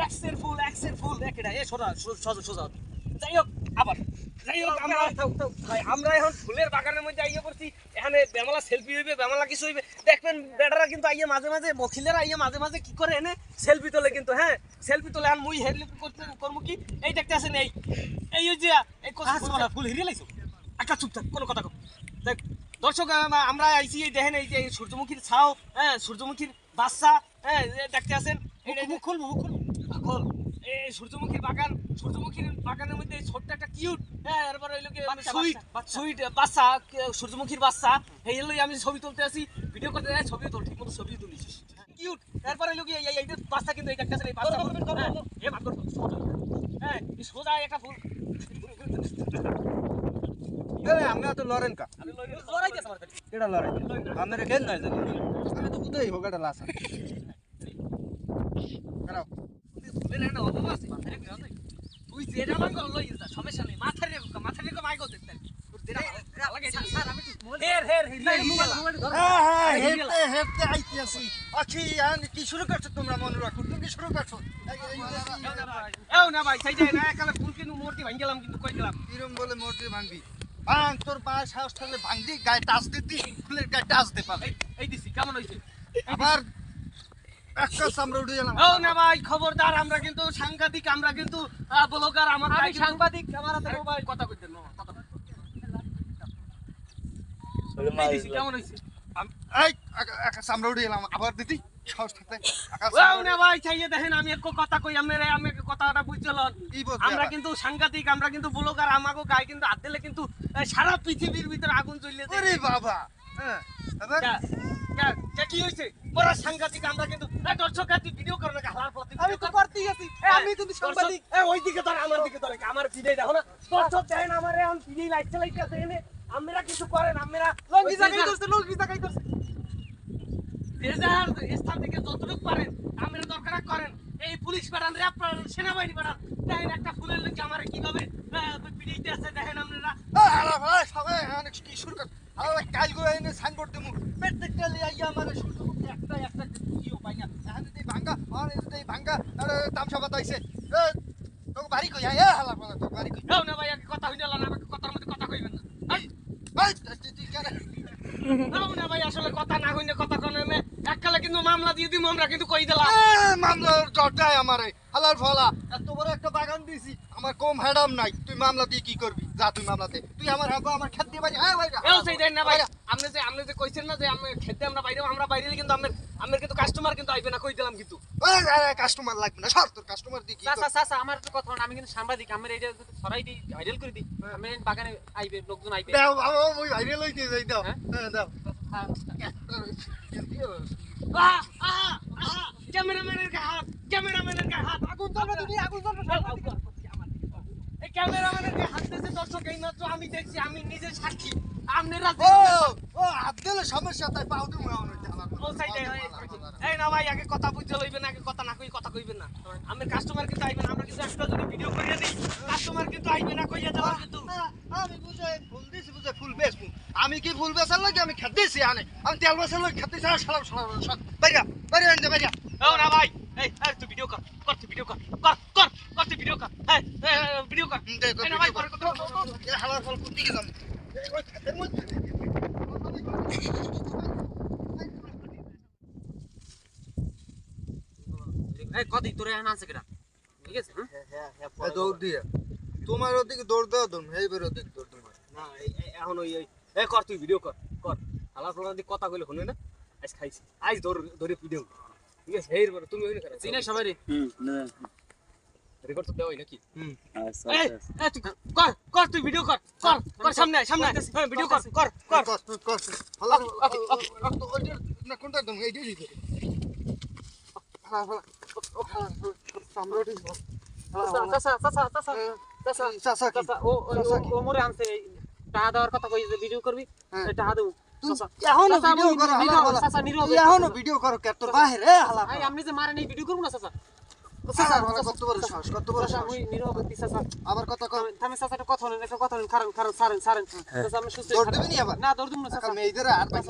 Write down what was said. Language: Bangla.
এক্সের ফুল এক্সের ফুল একেটা এ সোজা সোজা সোজা যাই হোক আবার যাই হোক আমরা ভাই, আমরা এখন ফুলের বাগানের মধ্যে আইয়ে পড়ছি। এখানে বেমালা সেলফি হইবে বেমালা কিছু হইবে। দেখবেন বেটারা কিন্তু আইয়ে মাঝে মাঝে মহিলারা আইয়ে মাঝে মাঝে কি করে এনে সেলফি তোলে কিন্তু হ্যাঁ? সেলফি তোলে আর মুই হেডলিপ করতে করব কি? এই দেখতে আছেন এই এই যে এই কচি ফুলওয়ালা ফুল হিরিয়ে লাইছো? একটা চুপ থাক কোনো কথা কম। দেখ দর্শক আম- আমরা আইছি এই দেখেন এই যে সূর্যমুখীর ছাও হ্যাঁ সূর্যমুখীর বাচ্চা হ্যাঁ দেখতে আছেন? এই মুখ খুল খুল। এই সূর্যমুখীর বাগান সূর্যমুখীর বাগানের মধ্যে এই ছোট্ট একটা কিউট হ্যাঁ এরপর হইল কি সুইট সুইট বাচ্চা সূর্যমুখীর বাচ্চা। এই হলো আমি ছবি তুলতে আসি ভিডিও করতে যাই ছবি তুল ঠিক মতো ছবি তুলিস। কিউট এরপর এই এইটা বাচ্চা কিন্তু এই দেখতে এই বাচ্চা হ্যাঁ, ভাগ। হ্যাঁ সোজা একটা ফুল। আমি তো লড়েন কা আমার। কেডা লড়েন আপনার কেন নয় আমি তো বুঝাই হোক এটা লাসা খারাপ। তুই যেটা মাঙ্গল লই সমস্যা নেই। হ্যাঁ হ্যাঁ আইতেছি আখি আন কি শুরু করছ তোমরা মনে রাখো তুমি কি শুরু করছ না ভাই, সেই যে না, একালে ফুল কিন্তু মূর্তি ভাঙ গেলাম কিন্তু কই গেলাম। কিরম বলে মূর্তি ভাঙবি ভাঙ তোর পা সাহস থাকলে ভাঙদি গায়ে টাচ দিতি ফুলের গায়ে টাচ দে পাবে। এই, দিছি, কেমন হইছে? আবার একটা চামড়া উঠে গেলাম। এও না ভাই, খবরদার, আমরা কিন্তু সাংবাদিক আমরা কিন্তু ব্লগার, আমার আরে, কথা কইতে না, কথা কইতে এই দিছি, কেমন হইছে? এই আবার দিতি সাহস ভাই, চাইয়ে দেখেন, আমি একটু কথা কই, আমি একটু কথাটা বুঝছিলেন। কি আমরা কিন্তু সাংঘাতিক আমরা কিন্তু ব্লগার আমাকে গায়ে কিন্তু হাত দিলে কিন্তু সারা পৃথিবীর ভিতরে আগুন জ্বলিয়ে যায় বাবা! হ্যাঁ কি হয়েছে বড় সাংঘাতিক আমরা কিন্তু দর্শক তুই ভিডিও করো না হালার পথে আমি তো করতেই আছি। আমি ওই দিকে ধর আমার দিকে ধর আমার ভিডিও দেখো না। দর্শক দেখেন আমার এখন ভিডিও লাইট এনে আমরা কিছু করেন আমরা লঙ্গি জায়গায় করছে লঙ্গি জায়গায় করছে রেজার স্থান থেকে যতটুকু পারেন আমরা দরকার করেন এই পুলিশ পাঠান র্যাব পাঠান সেনাবাহিনী পাঠান দেখেন একটা ফুলের লোক আমার কীভাবে পিড়িতে আছে দেখেন আপনারা সবাই অনেক কি শুরু কর হালা কাল করে এনে সাইনবোর্ড দিমু প্রত্যেকটা লিয়ে আমার শুধু একটা একটা কিও পাই না এখন যদি ভাঙ্গা আর যদি ভাঙ্গা আরে তামসা বাতাইছে এ তোকে বাড়ি কই এ হালা বলা তোকে বাড়ি কই না ভাই কথা হইনা না আমাকে কথার মধ্যে কথা কইবেন না এই, এই তুই- কেন না ভাই আসলে কথা না কথা কনে এককালে কিন্তু মামলা দিয়ে দিমু আমরা কিন্তু কই দিলাম। মামলার জটাই আমারে। হালার ফলা এত বড় একটা বাগান দিছি আমার কম হ্যাডাম নাই। তুই মামলা দিয়ে কি করবি? যা তুই মামলাতে তুই আমার হাগো আমার খেত দিয়ে বাড়ি হ্যাঁ ভাই এও সেই দেন না ভাই। আপনি যে আপনি যে কইছেন না যে আমি খেতে আমরা বাইরে আমরা বাইরে কিন্তু আমরা আমরা কিন্তু কাস্টমার কিন্তু আইবে না কই দিলাম কিন্তু। কাস্টমার লাগবে না। সর তোর কাস্টমার দিয়ে কি চাচা করবি? চাচা আমার একটা কথা হলো, আমি কিন্তু সাংবাদিক আমার যদি ছড়াই দিই ভাইরাল করে দিই আমি বাগানে আইবে লোকজন আইবে। দাও ওই ভাইরে লইতে যাই দাও। হ্যাঁ? হ্যাঁ দাও। হ্যাঁ। ক্যামেরাম্যানের গায়ে হাত ক্যামেরাম্যানের হাত আগুন আগুন এই ক্যামেরাম্যানের গায়ে হাত আমি দেখছি আমি নিজে সাক্ষী আপনারা ও ও হাত সমস্যা তাই পাও না ভাই আগে কথা বুঝতে লইবেন আগে কথা না কই কথা কইবেন না আমরা কাস্টমার কিন্তু আইবেন আমরা কিন্তু একটা যদি ভিডিও করিয়ে দিই কাস্টমার কিন্তু আইবে না কইয়া দেওয়া কিন্তু আমি বুঝে ফুল দিছি বুঝে ফুল বেচবো আমি কি ফুল বেচার লাগে আমি খেতে দিছি আনে? আমি তেল বেচার লাগে খেতে দিছি সালাম সালাম বাইরা বাইরা আনতে বাইরা। ও না ভাই এই এই তুই ভিডিও কর কর তুই ভিডিও কর কর কর কর তুই ভিডিও কর। এই ভিডিও কর। এই না ভাই করে। কর হালার ফল কোন দিকে যাম এই কদি তোরে এখন কেডা ঠিক আছে হ্যাঁ? দৌড় দিয়ে। তোমার ওদিকে দৌড় দাও তুমি এইবার ওদিকে দৌড় তোমার না এখন ওই ওই এই কর তুই ভিডিও কর কর। ফলার দিকে কথা কইলে শুনে না। আজ খাইছি। আজ ধর ধরে ভিডিও ঠিক আছে? এই রে তুমি ওই না চিনে সবাই রে। রেকর্ড তো দেওয়াই নাকি? হুম। এই এই তুই কর কর তুই ভিডিও কর কর কর সামনে সামনে। হ্যাঁ ভিডিও কর কর কর। কষ্ট কষ্ট হালার ওইটা না কোনটা তুমি এই ফল ও হালার ফল সামনে দিছ চাচা চাচা চাচা চাচা চাচা চাচা ও ও- মোরে আনছে টাকা দেওয়ার কথা কই ভিডিও করবি হ্যাঁ। টাকা দেবো। এখনও ভিডিও আমি করো কে তোর বাহিরে আই আপনি যে মারেন এই ভিডিও করব না চাচা? আমি আবার কথা কম থামে চাচা একটা কথা হলেন একটা কথা হলেন খারান খারান সারেন সারেন। আমি সুস্থ নি দৌড় দিব না চাচা। মেয়েদের আর দৌড়